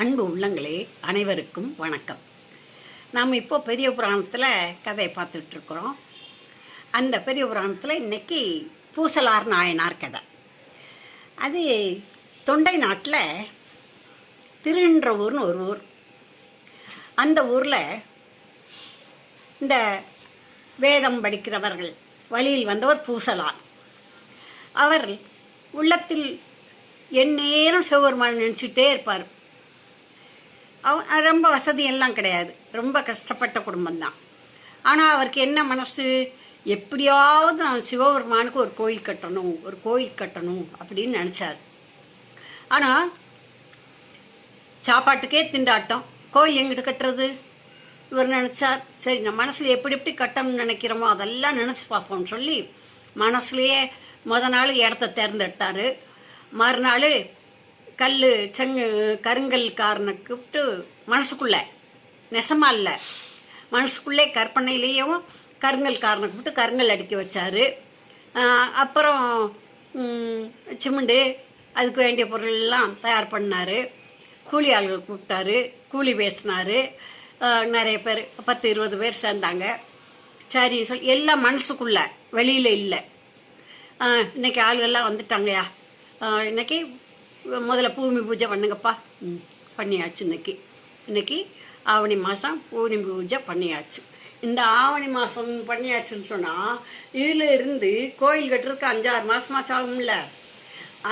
அன்பு உள்ளங்களே அனைவருக்கும் வணக்கம். நாம் இப்போ பெரிய புராணத்தில் கதையை பார்த்துட்டு இருக்கிறோம் அந்த பெரிய புராணத்தில் இன்னைக்கு பூசலார் நாயனார் கதை. அது தொண்டை நாட்டில் திருன்ற ஊர்னு ஒரு ஊர். அந்த ஊரில் இந்த வேதம் படிக்கிறவர்கள் வழியில் வந்தவர் பூசலார். அவர் உள்ளத்தில் எந்நேரம் சிவபெருமான் நினச்சிட்டே இருப்பார். அவ ரொம்ப வசதி எல்லாம் கிடையாது. ரொம்ப கஷ்டப்பட்ட குடும்பம்தான். ஆனால் அவருக்கு என்ன மனசு? எப்படியாவது நான் சிவபெருமானுக்கு ஒரு கோயில் கட்டணும் ஒரு கோயில் கட்டணும் அப்படின்னு நினச்சார். ஆனால் சாப்பாட்டுக்கே திண்டாட்டம். கோயில் எங்கிட்ட கட்டுறது? இவர் நினச்சார் சரி நம்ம மனசில் எப்படி எப்படி கட்டணும்னு நினைக்கிறோமோ அதெல்லாம் நினச்சி பார்ப்போம்னு சொல்லி மனசுலேயே முத நாள் இடத்த தேர்ந்தெடுத்தார். மறுநாள் கல் செங்கு கருங்கல் காரனை கூப்பிட்டு மனசுக்குள்ளே நெசமா இல்லை. மனசுக்குள்ளே கற்பனையிலேயும் கருங்கல் காரனை கூப்பிட்டு கருங்கல் அடிக்க வச்சார். அப்புறம் சிமெண்டு அதுக்கு வேண்டிய பொருள் எல்லாம் தயார் பண்ணார். கூலி ஆளுகள் கூப்பிட்டாரு கூலி பேசினார். நிறைய பேர் பத்து இருபது பேர் சேர்ந்தாங்க. சரி சொல்லி எல்லாம் மனசுக்குள்ள வெளியில் இல்லை. இன்னைக்கு ஆளுகள்லாம் வந்துட்டாங்கயா? இன்னைக்கு முதல்ல பூமி பூஜை பண்ணுங்கப்பா. ம் பண்ணியாச்சு இன்னைக்கு. இன்னைக்கு ஆவணி மாதம் பூமி பூஜை பண்ணியாச்சு. இந்த ஆவணி மாதம் பண்ணியாச்சுன்னு சொன்னால் இதில் இருந்து கோயில் கட்டுறதுக்கு அஞ்சாறு மாதமாச்சும் ஆகும்ல.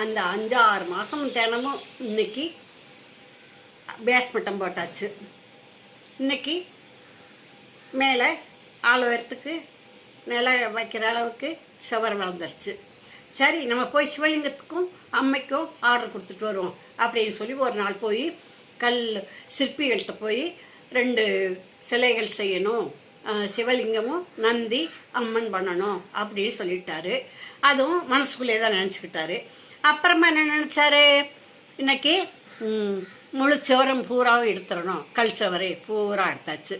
அந்த அஞ்சாறு மாதம் தினமும் இன்னைக்கு பேஸ்மட்டம் போட்டாச்சு. இன்னைக்கு மேலே ஆள் வரத்துக்கு நில வைக்கிற அளவுக்கு சுவர் வளர்ந்துருச்சு. சரி நம்ம போய் சிவலிங்கத்துக்கும் அம்மைக்கும் ஆர்டர் கொடுத்துட்டு வருவோம். அப்படின்னு சொல்லி ஒரு நாள் போய் கல் சிற்பிகள்கிட்ட போய் ரெண்டு சிலைகள் செய்யணும். சிவலிங்கமும் நந்தி அம்மன் பண்ணணும் அப்படின்னு சொல்லிட்டாரு. அதுவும் மனசுக்குள்ளே தான் நினச்சிக்கிட்டாரு. அப்புறமா என்ன நினச்சாரு? இன்னைக்கு முழு சுவரம் பூராவும் எடுத்துடணும். கல் சுவரை பூரா எடுத்தாச்சு.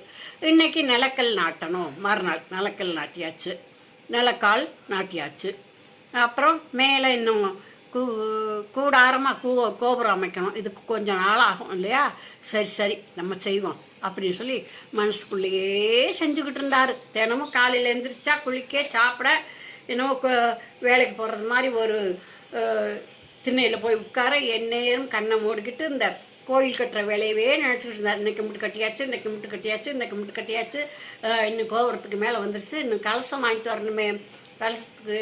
இன்னைக்கு நிலக்கல் நாட்டணும். மறுநாள் நிலக்கல் நாட்டியாச்சு. நிலக்கால் நாட்டியாச்சு. அப்புறம் மேலே இன்னும் கூ கூடாரமாக கூ கோபுரம் அமைக்கணும். இதுக்கு கொஞ்சம் நாள் ஆகும் இல்லையா? சரி சரி நம்ம செய்வோம் அப்படின்னு சொல்லி மனசுக்குள்ளேயே செஞ்சுக்கிட்டு இருந்தார். தினமும் காலையில் எழுந்திரிச்சா குளிக்க சாப்பிட என்னமோ கோ வேலைக்கு போகிறது மாதிரி ஒரு திண்ணையில் போய் உட்கார எந்நேரம் கண்ணை மூடிக்கிட்டு இந்த கோயில் கட்டுற வேலையவே நினச்சிக்கிட்டு இருந்தார். இன்னைக்கு முட்டு கட்டியாச்சு இன்னைக்கு முட்டு கட்டியாச்சு இன்னைக்கு முட்டு கட்டியாச்சு. இன்னும் கோபுரத்துக்கு மேலே வந்துருச்சு. இன்னும் கலசம் வாங்கிட்டு வரணுமே. கலசத்துக்கு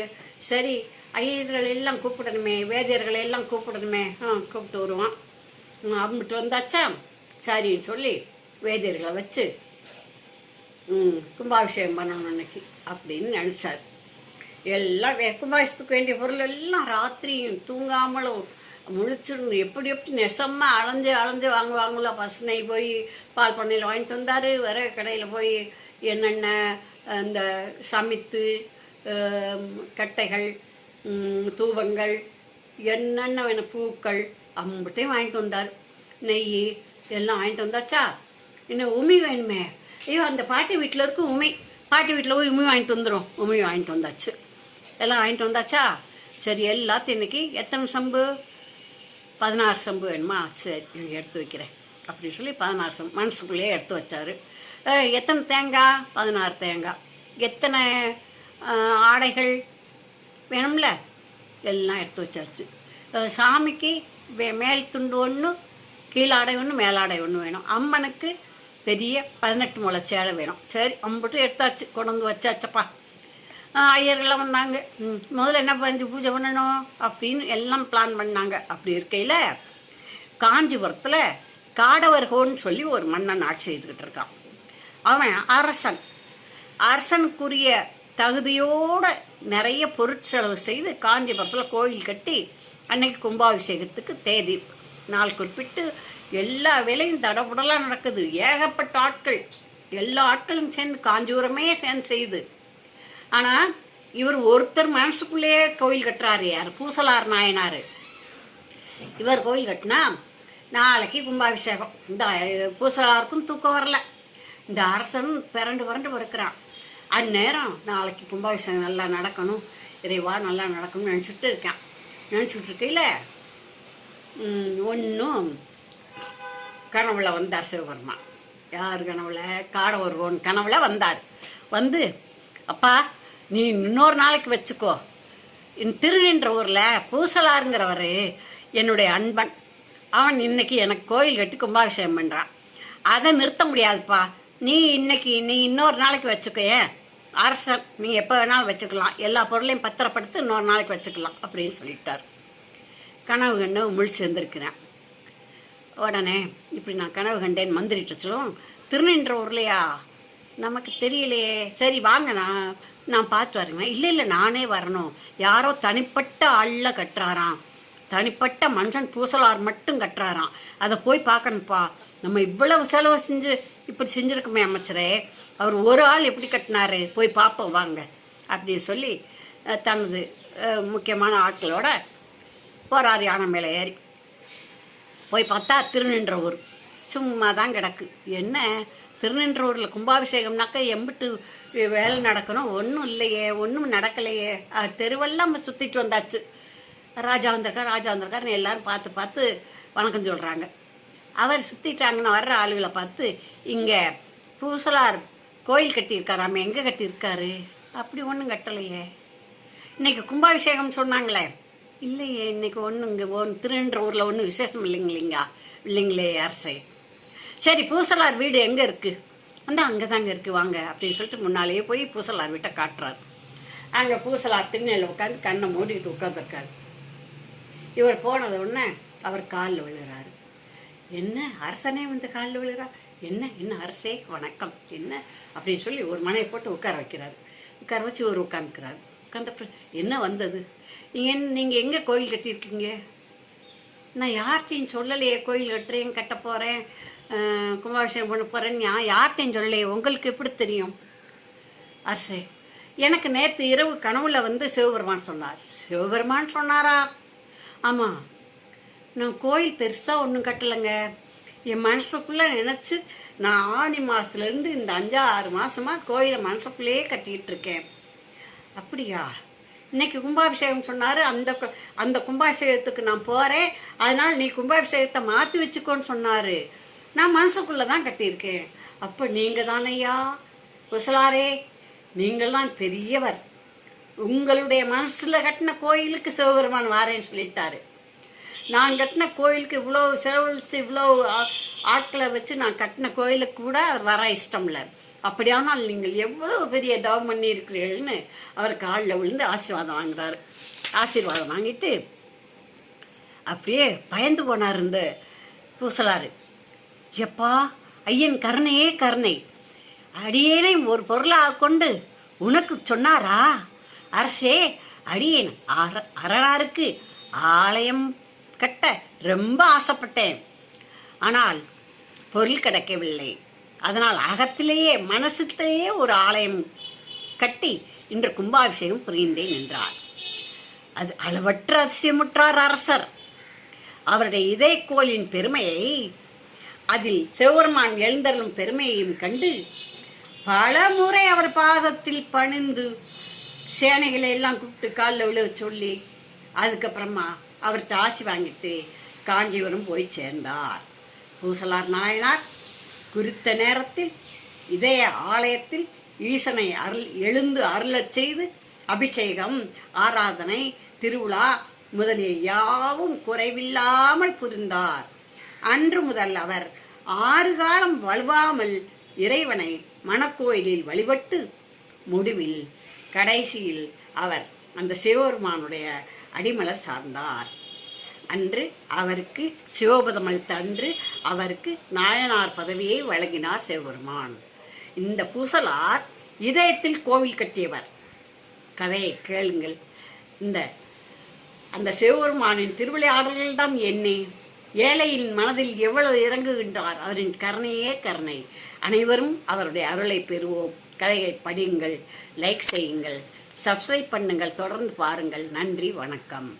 சரி ஐயர்கள் எல்லாம் கூப்பிடணுமே வேதியர்களை எல்லாம் கூப்பிடணுமே. ஆ கூப்பிட்டு வருவான். அம்பிட்டு வந்தாச்சா? சரின்னு சொல்லி வேதியர்களை வச்சு ம் கும்பாபிஷேகம் பண்ணணும் அன்னைக்கு அப்படின்னு நினச்சார். எல்லாம் கும்பாபிஷத்துக்கு வேண்டிய பொருள் எல்லாம் ராத்திரியும் தூங்காமலும் முழிச்சிடணும் எப்படி எப்படி நெசமாக அலைஞ்சு அலைஞ்சு வாங்குவாங்களோ பசுனை போய் பால் பண்ணையில் வாங்கிட்டு வந்தார் வர கடையில் போய் என்னென்ன அந்த சமைத்து கட்டைகள் தூபங்கள் என்னென்ன வேணும் பூக்கள் அம்பட்டையும் வாங்கிட்டு வந்தார். நெய் எல்லாம் வாங்கிட்டு வந்தாச்சா? இன்னும் உமி வேணுமே. ஐயோ அந்த பாட்டி வீட்டில் இருக்கும் உமி. பாட்டி வீட்டில் போய் உமி வாங்கிட்டு வந்துடும் உமி வாங்கிட்டு வந்தாச்சு. எல்லாம் வாங்கிட்டு வந்தாச்சா? சரி எல்லாத்தையும் இன்னைக்கு எத்தனை சம்பு? பதினாறு சம்பு வேணுமா? சரி எடுத்து வைக்கிறேன். அப்படின்னு சொல்லி பதினாறு சம்பு மனசுக்குள்ளேயே எடுத்து வச்சாரு. எத்தனை தேங்காய்? பதினாறு தேங்காய். எத்தனை ஆடைகள் வேணும்ல? எல்லாம் எடுத்து வச்சாச்சு. சாமிக்கு வே- மேல் துண்டு ஒன்று கீழாடை ஒன்று மேலாடை ஒன்று வேணும். அம்மனுக்கு பெரிய பதினெட்டு முளை சேலை வேணும். சரி அம்பிட்டு எடுத்தாச்சு. கொண்டு வந்து வச்சாச்சப்பா ஐயர்கள்லாம் வந்தாங்க. முதல்ல என்ன பண்ணி பூஜை பண்ணணும்? அப்படின்னு எல்லாம் பிளான் பண்ணாங்க. அப்படி இருக்கையில் காஞ்சிபுரத்தில் காடவர்கோன்னு சொல்லி ஒரு மன்னன் ஆட்சி செய்துக்கிட்டு இருக்கான். அவன் அரசன். அரசனுக்குரிய தகுதியோட நிறைய பொருட்செலவு செய்து காஞ்சிபுரத்தில் கோயில் கட்டி அன்னைக்கு கும்பாபிஷேகத்துக்கு தேதி நாள் குறிப்பிட்டு எல்லா வேலையும் தடபுடலாம் நடக்குது. ஏகப்பட்ட ஆட்கள். எல்லா ஆட்களும் சேர்ந்து காஞ்சிபுரமே சேர்ந்து செய்யுது. ஆனால் இவர் ஒருத்தர் மனசுக்குள்ளேயே கோயில் கட்டுறாரு யார்? பூசலார் நாயனார். இவர் கோயில் கட்டினா நாளைக்கு கும்பாபிஷேகம். இந்த பூசலாருக்கும் தூக்கம் வரல. இந்த அரசன் பிறண்டு பிறண்டு படுக்கிறான். அந்நேரம் நாளைக்கு கும்பாபிஷேகம் நல்லா நடக்கணும். இறைவா நல்லா நடக்கணும்னு நினச்சிட்டு இருக்கேன். நினச்சிட்டு இருக்கையில் ஒன்றும் கனவுல வந்தார் சிவபெருமா யார் கனவுல? காடவர்கோன் கனவுல வந்தார். வந்து அப்பா நீ இன்னொரு நாளைக்கு வச்சுக்கோ. என் திருநின்ற ஊரில் பூசலாருங்கிறவர் என்னுடைய அன்பன். அவன் இன்னைக்கு எனக்கு கோயில் கட்டி கும்பாபிஷேகம் பண்ணுறான் அதை நிறுத்த முடியாதுப்பா. நீ இன்னைக்கு நீ இன்னொரு நாளைக்கு வச்சுக்கோ ஏன்? அரசன் நீ எப்போ வேணாலும் வச்சுக்கலாம். எல்லா பொருளையும் பத்திரப்படுத்து இன்னொரு நாளைக்கு வச்சுக்கலாம் அப்படின்னு சொல்லிட்டார். கனவு கண்டு முழிச்சு வந்திருக்கிறேன் உடனே இப்படி நான் கனவு கண்டேன் மந்திரிட்ட சொல்லும் திருநின்ற ஊர்லையா? நமக்கு தெரியலையே. சரி வாங்க நான் நான் பார்த்து வரேங்க இல்லை இல்லை நானே வரணும். யாரோ தனிப்பட்ட ஆளில் கட்டுறாராம். தனிப்பட்ட மனுஷன் பூசலார் மட்டும் கட்டுறாராம். அதை போய் பார்க்கணும்ப்பா. நம்ம இவ்வளவு செலவு செஞ்சு இப்படி செஞ்சுருக்கோமே அமைச்சரே. அவர் ஒரு ஆள் எப்படி கட்டினாரு? போய் பார்ப்போம் வாங்க. அப்படின்னு சொல்லி தனது முக்கியமான ஆட்களோட போறார் யானை மேலே ஏறி. போய் பார்த்தா திருநின்ற ஊர். சும்மா தான் கிடக்கு. என்ன? திருநின்ற ஊரில் கும்பாபிஷேகம்னாக்கா எம்பிட்டு வேலை நடக்கணும். ஒன்றும் இல்லையே ஒன்றும் நடக்கலையே. தெருவெல்லாம் சுற்றிட்டு வந்தாச்சு. ராஜா வந்திருக்கார் ராஜா வந்திருக்காருன்னு எல்லாரும் பார்த்து பார்த்து வணக்கம் சொல்கிறாங்க அவர் சுற்றிட்டாங்கன்னு வர்ற ஆளுகளை பார்த்து இங்கே பூசலார் கோயில் கட்டியிருக்காராம எங்கே கட்டியிருக்காரு? அப்படி ஒன்றும் கட்டலையே. இன்னைக்கு கும்பாபிஷேகம் சொன்னாங்களே. இல்லையே இன்னைக்கு ஒன்றும் இங்கே ஒன்று திருன்ற ஊரில் ஒன்றும் விசேஷம் இல்லைங்களா இல்லைங்களே அரசே. சரி பூசலார் வீடு எங்கே இருக்குது அந்த அங்கே தாங்க இருக்குது வாங்க அப்படின்னு சொல்லிட்டு முன்னாலேயே போய் பூசலார் வீட்டை காட்டுறாரு. அங்கே பூசலார் திண்ணையில் உட்காந்து கண்ணை மூடிக்கிட்டு உட்காந்துருக்காரு இவர் போனது உடனே அவர் காலில் விழுறாரு. என்ன அரசனே வந்து காலில் விழுறா? என்ன என்ன அரசே வணக்கம். என்ன? அப்படின்னு சொல்லி ஒரு மனையை போட்டு உட்கார வைக்கிறாரு. உட்கார வச்சு ஒரு உட்காந்துக்கிறாரு உட்காந்த என்ன வந்தது? நீங்கள் நீங்கள் எங்கே கோயில் கட்டியிருக்கீங்க? நான் யார்கிட்டையும் சொல்லலையே கோயில் கட்டுறேன் கட்ட போகிறேன் கும்பாபிஷேகம் பண்ண போகிறேன்னு நான் யார்கிட்டையும் சொல்லலையே. உங்களுக்கு எப்படி தெரியும்? அரசே எனக்கு நேற்று இரவு கனவுல வந்து சிவபெருமான் சொன்னார். சிவபெருமான் சொன்னாரா? ஆமாம் நான் கோயில் பெருசாக ஒன்றும் கட்டலைங்க. என் மனசுக்குள்ளே நினச்சி நான் ஆணி மாதத்துலேருந்து இந்த அஞ்சா ஆறு மாதமாக கோயிலை மனசுக்குள்ளேயே கட்டிக்கிட்டு இருக்கேன் அப்படியா? இன்னைக்கு கும்பாபிஷேகம் சொன்னார் அந்த அந்த கும்பாபிஷேகத்துக்கு நான் போகிறேன் அதனால் நீ கும்பாபிஷேகத்தை மாற்றி வச்சுக்கோன்னு சொன்னார். நான் மனசுக்குள்ளே தான் கட்டியிருக்கேன். அப்போ நீங்கள் தானையா குசலாரே நீங்கள்லாம் பெரியவர். உங்களுடைய மனசில் கட்டின கோயிலுக்கு சிவபெருமான் வாரேன்னு சொல்லிட்டாரு. நான் கட்டின கோயிலுக்கு இவ்வளோ செலவழிச்சு இவ்வளோ ஆட்களை வச்சு நான் கட்டின கோயிலுக்கு கூட அவர் வர இஷ்டம் இல்லை. அப்படியானால் நீங்கள் எவ்வளவு பெரிய தவம் பண்ணி இருக்கிறீர்கள்னு அவர் காலில் விழுந்து ஆசீர்வாதம் வாங்குறாரு. ஆசீர்வாதம் வாங்கிட்டு அப்படியே பயந்து போனார் இந்த பூசலாரு எப்பா ஐயன் கருணையே கருணை. அடியேனை ஒரு பொருளாக கொண்டு உனக்கு சொன்னாரா? அரசே அடியேன். அர அரணாருக்கு ஆலயம் கட்ட ரொம்ப ஆசைப்பட்டேன். ஆனால் பொருள் கிடைக்கவில்லை. அதனால் அகத்திலேயே மனசுத்தையே ஒரு ஆலயம் கட்டி இன்று கும்பாபிஷேகம் புரிந்தேன் என்றார். அது அளவற்ற அதிசயமுற்றார் அரசர். அவருடைய இதய கோயிலின் பெருமையை அதில் சிவபெருமான் எழுந்தருளும் பெருமையையும் கண்டு பல முறை அவர் பாதத்தில் பணிந்து சேனைகளை எல்லாம் கூப்பிட்டு காலில் விழ சொல்லி அதுக்கப்புறமா அவர்கிட்ட ஆசி வாங்கிட்டு காஞ்சிபுரம் போய் சேர்ந்தார். பூசலார் நாயனார் குறித்த நேரத்தில் இதய ஆலயத்தில் ஈசனை அருள் எழுந்து அருளச் செய்து அபிஷேகம் ஆராதனை திருவிழா முதலிய யாவும் குறைவில்லாமல் புரிந்தார். அன்று முதல் அவர் ஆறு காலம் வலுவாமல் இறைவனை மணக்கோயிலில் வழிபட்டு முடிவில் கடைசியில் அவர் அந்த சிவபெருமானுடைய அடிமலை சார்ந்தார். அன்று அவருக்கு சிவபதம் அளித்த அன்று அவருக்கு நாயனார் பதவியை வழங்கினார் சிவபெருமான். இந்த பூசலார் இதயத்தில் கோவில் கட்டியவர். கதையை கேளுங்கள். இந்த அந்த சிவபெருமானின் திருவிளையாடல்கள் தான் என்னே? ஏழையின் மனதில் எவ்வளவு இறங்குகின்றார் அவரின் கருணையே கருணை. அனைவரும் அவருடைய அருளை பெறுவோம். கதையை படியுங்கள் லைக் செய்யுங்கள் சப்ஸ்கிரைப் பண்ணுங்கள் தொடர்ந்து பாருங்கள். நன்றி வணக்கம்.